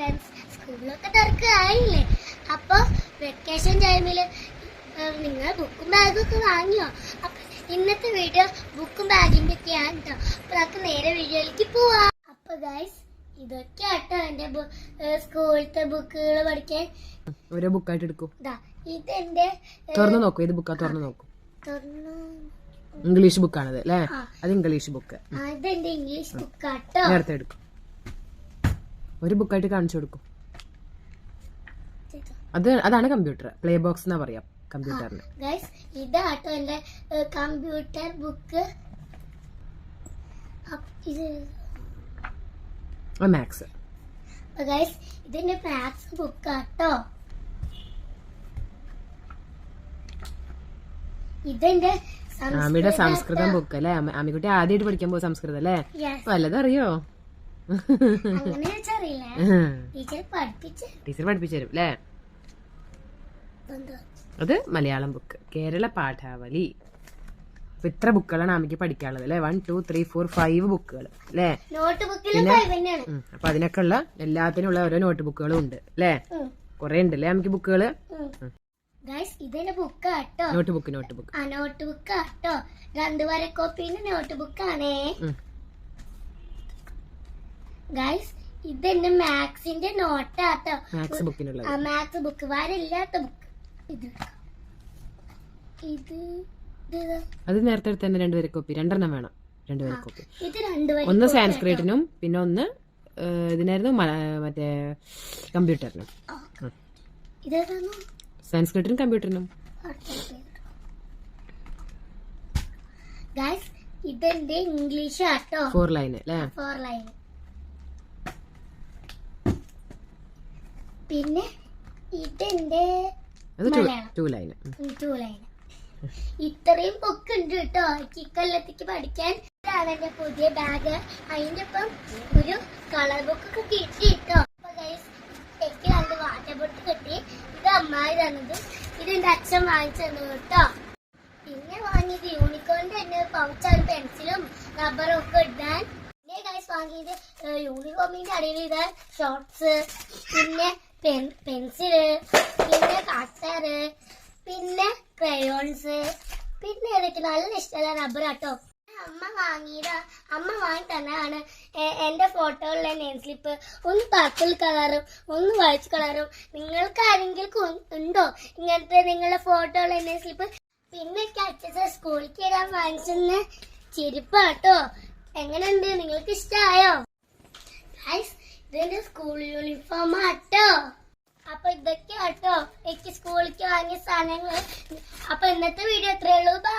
Friends സ്കൂളിലൊക്കെ തുറക്കായില്ലേ അപ്പൊ vacation ടൈമിൽ നിങ്ങൾ ബുക്കും ബാഗും ഒക്കെ വാങ്ങിയോ? അപ്പൊ ഇന്നത്തെ വീഡിയോ ബുക്കും ബാഗിന്റെ ആണ് കേട്ടോ അപ്പൊ നമുക്ക് നേരെ വീഡിയോയിലേക്ക് പോവാം. അപ്പൊ ഗൈസ് ഇതൊക്കെ ആട്ടോ ഏ, സ്കൂളിലത്തെ ബുക്കുകൾ പഠിക്കാൻ. ഓരോ ബുക്കായിട്ട് എടുക്കും. ഇതാ ഇതെന്റെ ഏ, തുറന്നു നോക്കൂ ഇത് ബുക്കാ തുറന്നു നോക്കൂ. ഇംഗ്ലീഷ് ബുക്കാണത് അല്ലേ. അത് ഇംഗ്ലീഷ് ബുക്ക് ഇതെന്റെ ഇംഗ്ലീഷ് ബുക്കാട്ടോ നേരത്തെ എടുക്കും. ഒരു ബുക്കായിട്ട് കാണിച്ചു കൊടുക്കും. അത് അതാണ് കമ്പ്യൂട്ടർ പ്ലേ ബോക്സ് എന്നാ പറയാം കമ്പ്യൂട്ടറിന് ഇതാട്ടോ എന്റെ കമ്പ്യൂട്ടർ ബുക്ക് മാത്സ് ഇതിന്റെ മാത്സ് ബുക്കാട്ടോ ഇതെന്റെ ആമിയുടെ സംസ്കൃതം ബുക്ക് അല്ലേ? അമ്മിക്കുട്ടി ആമിക്കുട്ടി ആദ്യമായിട്ട് പഠിക്കാൻ പോകും സംസ്കൃതം അല്ലേ? വല്ലതറിയോ അങ്ങനെ ടീച്ചർ പഠിപ്പിച്ച് തരും. അല്ലേ അത് മലയാളം ബുക്ക് കേരള പാഠാവലി. അപ്പൊ ഇത്ര ബുക്കുകളാണ് അമ്മയ്ക്ക് പഠിക്കാനുള്ളത് അല്ലെ one two three four five ബുക്കുകൾ അല്ലേ പിന്നെ. അപ്പൊ അതിനൊക്കെ ഉള്ള എല്ലാത്തിനും ഉള്ള ഓരോ നോട്ട് ബുക്കുകളും ഉണ്ട് അല്ലേ കുറെ ഉണ്ട് അല്ലേ നമുക്ക് ബുക്കുകൾ നോട്ട് ബുക്ക് നോട്ട് ബുക്ക് രണ്ട് വര കോപ്പീന്റെ നോട്ട് ബുക്കാണേ ഗൈസ് ഇതെന്റെ മാത്സിന്റെ നോട്ടാട്ടോ. മാത്സ് ബുക്കിനുള്ള മാത്സ് ബുക്ക് വരല്ലാത്ത ബുക്ക് ഇത് ഇത് അത് നേരത്തെ എടുത്ത് തന്നെ രണ്ടുപേരെ കോപ്പി രണ്ടെണ്ണം വേണം. രണ്ടുപേരെ കോപ്പി ഒന്ന് സാൻസ്ക്രിറ്റിനും പിന്നെ ഒന്ന് ഇതിനായിരുന്നു മറ്റേ കമ്പ്യൂട്ടറിനും. സാൻസ്ക്രിറ്റിനും കമ്പ്യൂട്ടറിനും. ഇതെന്റെ ഇംഗ്ലീഷ് ആട്ടോ. ഫോർ ലൈൻ അല്ലേ? ഫോർ ലൈൻ പിന്നെ ഇതെന്റെ ടു ലൈൻ ടു ലൈൻ ഇത്രയും പൊക്കുണ്ട് കേട്ടോ ചിക്കല്ലത്തേക്ക് പഠിക്കാൻ ഇതാണ് എന്റെ പുതിയ ബാഗ്. അതിന്റെ ഒപ്പം ഒരു കളർ ബുക്ക് ഒക്കെ കിട്ടി കേട്ടോ അപ്പൊ എനിക്ക് രണ്ട് വാട്ടർ ബോട്ടിൽ കിട്ടി. ഇത് അമ്മായി തന്നത്. ഇത് എന്റെ അച്ഛൻ വാങ്ങിച്ചു തന്നു കേട്ടോ പിന്നെ വാങ്ങിയത് യൂണിക്കോണിന്റെ തന്നെ. പൗച്ചാണ് പെൻസിലും റബ്ബറും ഒക്കെ ഇടാൻ. പിന്നെ ഗൈസ് വാങ്ങിയത് യൂണിഫോമിന്റെ അടിയിൽ ഇടാൻ ഷോർട്സ് പിന്നെ പെൻസിൽ പിന്നെ കട്ടറ് പിന്നെ ക്രയോൺസ് പിന്നെ എനിക്ക് നല്ല ഇഷ്ടമുള്ള റബ്ബർ കേട്ടോ അമ്മ വാങ്ങിയത്. അമ്മ വാങ്ങി തന്നെയാണ് എന്റെ ഫോട്ടോയിലുള്ള നെയിം സ്ലിപ്പ് ഒന്ന് പർപ്പിൾ കളറും ഒന്ന് വൈറ്റ് കളറും നിങ്ങൾക്ക് ആരെങ്കിലും ഉണ്ടോ? ഇങ്ങനത്തെ നിങ്ങളുടെ ഫോട്ടോയിലുള്ള നെയിം സ്ലിപ്പ് പിന്നെ അച്ഛൻ സ്കൂളിലേക്ക് ഇടാൻ വാങ്ങിച്ചെന്ന് ചിരിപ്പാട്ടോ. എങ്ങനെയുണ്ട്? നിങ്ങൾക്ക് ഇഷ്ടമായോ ഇതെന്റെ സ്കൂൾ യൂണിഫോം ആട്ടോ. അപ്പൊ ഇതൊക്കെ ആട്ടോ എനിക്ക് സ്കൂളിലേക്ക് വാങ്ങിയ സാധനങ്ങൾ അപ്പൊ ഇന്നത്തെ വീഡിയോ എത്രയുള്ളൂ ബൈ